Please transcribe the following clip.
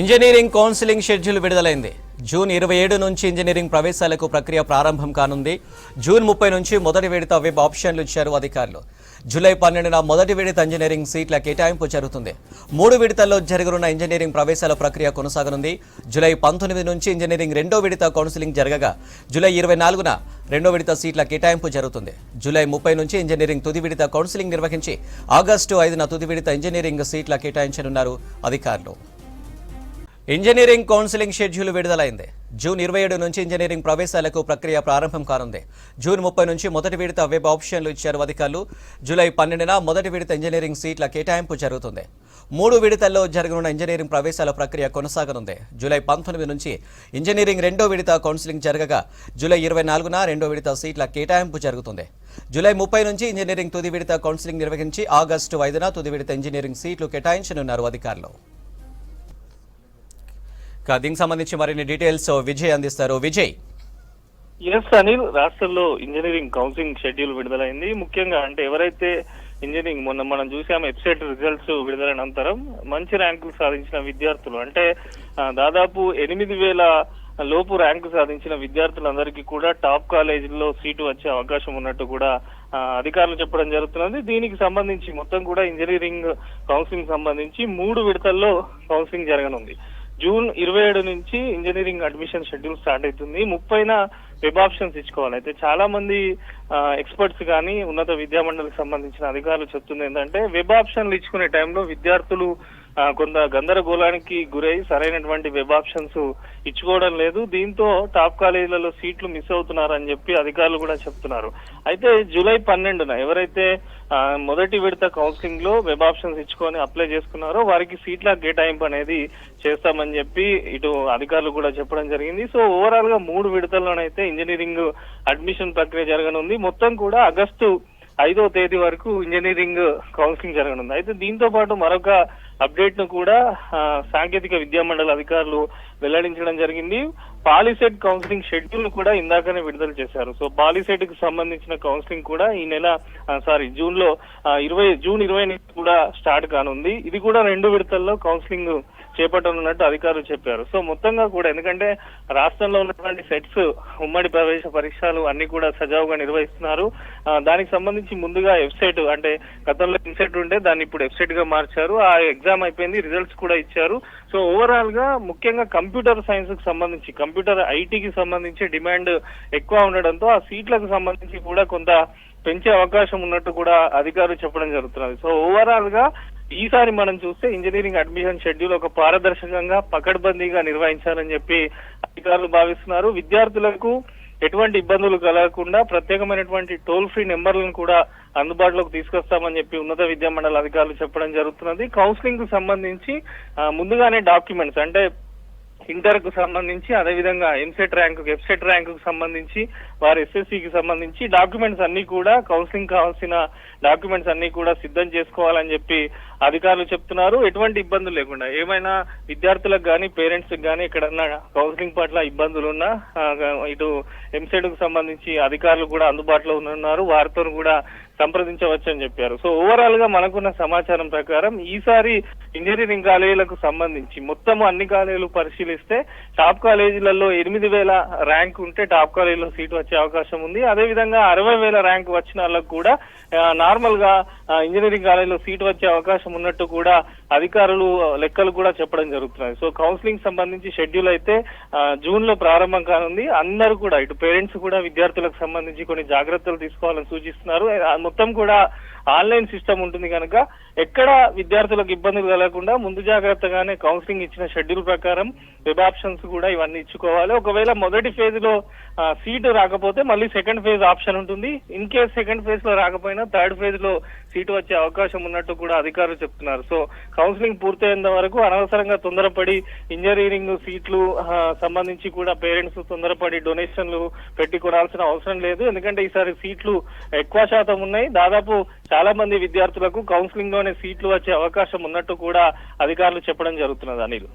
Engineering counselling schedule విడుదలైంది. June ఇరవై ఏడు నుంచి ఇంజనీరింగ్ ప్రవేశాలకు ప్రక్రియ ప్రారంభం కానుంది. జూన్ ముప్పై నుంచి మొదటి విడత వెబ్ ఆప్షన్లు ఇచ్చారు అధికారులు. జూలై పన్నెండున మొదటి విడత ఇంజనీరింగ్ సీట్ల కేటాయింపు జరుగుతుంది. మూడు విడతల్లో జరగనున్న ఇంజనీరింగ్ ప్రవేశాల ప్రక్రియ కొనసాగనుంది. జూలై పంతొమ్మిది నుంచి ఇంజనీరింగ్ రెండో విడత కౌన్సిలింగ్ జరగగా జూలై ఇరవై నాలుగున రెండో విడత సీట్ల కేటాయింపు జరుగుతుంది. జూలై ముప్పై నుంచి ఇంజనీరింగ్ తుది విడత కౌన్సిలింగ్ నిర్వహించి ఆగస్టు ఐదున తుది విడత ఇంజనీరింగ్ సీట్ల కేటాయించనున్నారు అధికారులు. ఇంజనీరింగ్ కౌన్సిలింగ్ షెడ్యూల్ విడుదలైంది. జూన్ ఇరవై ఏడు నుంచి ఇంజనీరింగ్ ప్రవేశాలకు ప్రక్రియ ప్రారంభం కానుంది. జూన్ ముప్పై నుంచి మొదటి విడత వెబ్ ఆప్షన్లు ఇచ్చారు అధికారులు. జూలై పన్నెండున మొదటి విడత ఇంజనీరింగ్ సీట్ల కేటాయింపు జరుగుతుంది. మూడు విడతల్లో జరగనున్న ఇంజనీరింగ్ ప్రవేశాల ప్రక్రియ కొనసాగనుంది. జూలై పంతొమ్మిది నుంచి ఇంజనీరింగ్ రెండో విడత కౌన్సిలింగ్ జరగగా జూలై ఇరవై నాలుగున రెండో విడత సీట్ల కేటాయింపు జరుగుతుంది. జూలై ముప్పై నుంచి ఇంజనీరింగ్ తుది విడత కౌన్సిలింగ్ నిర్వహించి ఆగస్టు ఐదున తుది విడత ఇంజనీరింగ్ సీట్లు కేటాయించనున్నారు అధికారులు. దీనికి సంబంధించి మరిన్ని డీటెయిల్స్ విజయ్ అందిస్తారు. విజయ్. ఎస్ అనిల్ రాష్ట్రంలో ఇంజనీరింగ్ కౌన్సిలింగ్ షెడ్యూల్ విడుదలైంది. ముఖ్యంగా అంటే ఎవరైతే ఇంజనీరింగ్ మొన్న మనం చూసాము వెబ్సైట్ రిజల్ట్స్ విడుదలైన అనంతరం మంచి ర్యాంకులు సాధించిన విద్యార్థులు. అంటే దాదాపు ఎనిమిది వేల లోపు ర్యాంకు సాధించిన విద్యార్థులందరికీ కూడా టాప్ కాలేజీల్లో సీటు వచ్చే అవకాశం ఉన్నట్టు కూడా అధికారులు చెప్పడం జరుగుతున్నది. దీనికి సంబంధించి మొత్తం కూడా ఇంజనీరింగ్ కౌన్సిలింగ్ సంబంధించి మూడు విడతల్లో కౌన్సిలింగ్ జరగనుంది. జూన్ ఇరవై ఏడు నుంచి ఇంజనీరింగ్ అడ్మిషన్ షెడ్యూల్ స్టార్ట్ అవుతుంది. ముప్పైన వెబ్ ఆప్షన్స్ ఇచ్చుకోవాలి. అయితే చాలా మంది ఎక్స్పర్ట్స్ కానీ ఉన్నత విద్యా మండలికి సంబంధించిన అధికారులు చెప్తుంది ఏంటంటే వెబ్ ఆప్షన్లు ఇచ్చుకునే టైంలో విద్యార్థులు కొంత గందరగోళానికి గురై సరైనటువంటి వెబ్ ఆప్షన్స్ ఇచ్చుకోవడం లేదు. దీంతో టాప్ కాలేజీలలో సీట్లు మిస్ అవుతున్నారని చెప్పి అధికారులు కూడా చెప్తున్నారు. అయితే జూలై పన్నెండున ఎవరైతే మొదటి విడత కౌన్సిలింగ్లో వెబ్ ఆప్షన్స్ ఇచ్చుకొని అప్లై చేసుకున్నారో వారికి సీట్ల కేటాయింపు అనేది చేస్తామని చెప్పి ఇటు అధికారులు కూడా చెప్పడం జరిగింది. సో ఓవరాల్గా మూడు విడతల్లోనైతే ఇంజనీరింగ్ అడ్మిషన్ ప్రక్రియ జరగనుంది. మొత్తం కూడా ఆగస్టు ఐదో తేదీ వరకు ఇంజనీరింగ్ కౌన్సిలింగ్ జరగనుంది. అయితే దీంతో పాటు మరొక అప్డేట్ను కూడా సాంకేతిక విద్యా మండలి అధికారులు వెల్లడించడం జరిగింది. పాలిసెట్ కౌన్సిలింగ్ షెడ్యూల్ కూడా ఇందాకనే విడుదల చేశారు. సో పాలిసెట్కు సంబంధించిన కౌన్సిలింగ్ కూడా ఈ నెల సారీ జూన్లో ఇరవై జూన్ ఇరవై నుంచి కూడా స్టార్ట్ కానుంది. ఇది కూడా రెండు విడతల్లో కౌన్సిలింగ్ చేపట్టనున్నట్టు అధికారులు చెప్పారు. సో మొత్తంగా కూడా ఎందుకంటే రాష్ట్రంలో ఉన్నటువంటి సెట్స్ ఉమ్మడి ప్రవేశ పరీక్షలు అన్ని కూడా సజావుగా నిర్వహిస్తున్నారు. దానికి సంబంధించి ముందుగా వెబ్సైట్ అంటే గతంలో ఇన్సెట్ ఉంటే దాన్ని ఇప్పుడు వెబ్సైట్గా మార్చారు. ఆ ఎగ్జామ్ అయిపోయింది రిజల్ట్స్ కూడా ఇచ్చారు. సో ఓవరాల్గా ముఖ్యంగా కంప్యూటర్ సైన్స్కు సంబంధించి కంప్యూటర్ ఐటీకి సంబంధించి డిమాండ్ ఎక్కువ ఉండడంతో ఆ సీట్లకు సంబంధించి కూడా కొంత పెంచే అవకాశం ఉన్నట్టు కూడా అధికారులు చెప్పడం జరుగుతున్నది. సో ఓవరాల్గా ఈసారి మనం చూస్తే ఇంజనీరింగ్ అడ్మిషన్ షెడ్యూల్ ఒక పారదర్శకంగా పకడ్బందీగా నిర్వహించాలని చెప్పి అధికారులు భావిస్తున్నారు. విద్యార్థులకు ఎటువంటి ఇబ్బందులు కలగకుండా ప్రత్యేకమైనటువంటి టోల్ ఫ్రీ నెంబర్లను కూడా అందుబాటులోకి తీసుకొస్తామని చెప్పి ఉన్నత విద్యా మండలి అధికారులు చెప్పడం జరుగుతున్నది. కౌన్సిలింగ్కు సంబంధించి ముందుగానే డాక్యుమెంట్స్ అంటే ఇంటర్కు సంబంధించి అదేవిధంగా ఎంసెట్ ర్యాంక్ ఎఫ్సెట్ ర్యాంక్కు సంబంధించి వారి ఎస్ఎస్సి కి సంబంధించి డాక్యుమెంట్స్ అన్ని కూడా కౌన్సిలింగ్ కావాల్సిన డాక్యుమెంట్స్ అన్ని కూడా సిద్ధం చేసుకోవాలని చెప్పి అధికారులు చెప్తున్నారు. ఎటువంటి ఇబ్బందులు లేకుండా ఏమైనా విద్యార్థులకు కానీ పేరెంట్స్ కానీ ఎక్కడన్నా కౌన్సిలింగ్ పట్ల ఇబ్బందులు ఉన్నా ఇటు ఎంసెట్కు సంబంధించి అధికారులు కూడా అందుబాటులో ఉన్నారు. వారితో కూడా సంప్రదించవచ్చు అని చెప్పారు. సో ఓవరాల్గా మనకున్న సమాచారం ప్రకారం ఈసారి ఇంజనీరింగ్ కాలేజీలకు సంబంధించి మొత్తం అన్ని కాలేజీలు పరిశీలిస్తే టాప్ కాలేజీలలో ఎనిమిది వేల ర్యాంక్ ఉంటే టాప్ కాలేజీలో సీట్ వచ్చే అవకాశం ఉంది. అదే విధంగా అరవై వేల ర్యాంక్ వచ్చిన వాళ్ళకు కూడా నార్మల్గా ఇంజనీరింగ్ కాలేజీలో సీట్ వచ్చే అవకాశం ఉన్నట్టు కూడా అధికారులు లెక్కలు కూడా చెప్పడం జరుగుతున్నాయి. సో కౌన్సిలింగ్ సంబంధించి షెడ్యూల్ అయితే జూన్లో ప్రారంభం కానుంది. అందరూ కూడా ఇటు పేరెంట్స్ కూడా విద్యార్థులకు సంబంధించి కొన్ని జాగ్రత్తలు తీసుకోవాలని సూచిస్తున్నారు. మొత్తం కూడా ఆన్లైన్ సిస్టమ్ ఉంటుంది కనుక ఎక్కడ విద్యార్థులకు ఇబ్బందులు కలగకుండా ముందు జాగ్రత్తగానే కౌన్సిలింగ్ ఇచ్చిన షెడ్యూల్ ప్రకారం వెబ్ ఆప్షన్స్ కూడా ఇవన్నీ ఇచ్చుకోవాలి. ఒకవేళ మొదటి ఫేజ్లో సీటు రాకపోతే మళ్ళీ సెకండ్ ఫేజ్ ఆప్షన్ ఉంటుంది. ఇన్ కేస్ సెకండ్ ఫేజ్లో రాకపోయినా థర్డ్ ఫేజ్లో సీటు వచ్చే అవకాశం ఉన్నట్టు కూడా అధికారులు చెప్తున్నారు. సో కౌన్సిలింగ్ పూర్తయ్యేంత వరకు అనవసరంగా తొందరపడి ఇంజనీరింగ్ సీట్లు సంబంధించి కూడా పేరెంట్స్ తొందరపడి డొనేషన్లు పెట్టి కొనాల్సిన అవసరం లేదు. ఎందుకంటే ఈసారి సీట్లు ఎక్కువ శాతం ఉన్నాయి. దాదాపు చాలా మంది విద్యార్థులకు కౌన్సిలింగ్లోనే సీట్లు వచ్చే అవకాశం ఉన్నట్టు కూడా అధికారులు చెప్పడం జరుగుతున్నది అనిల్.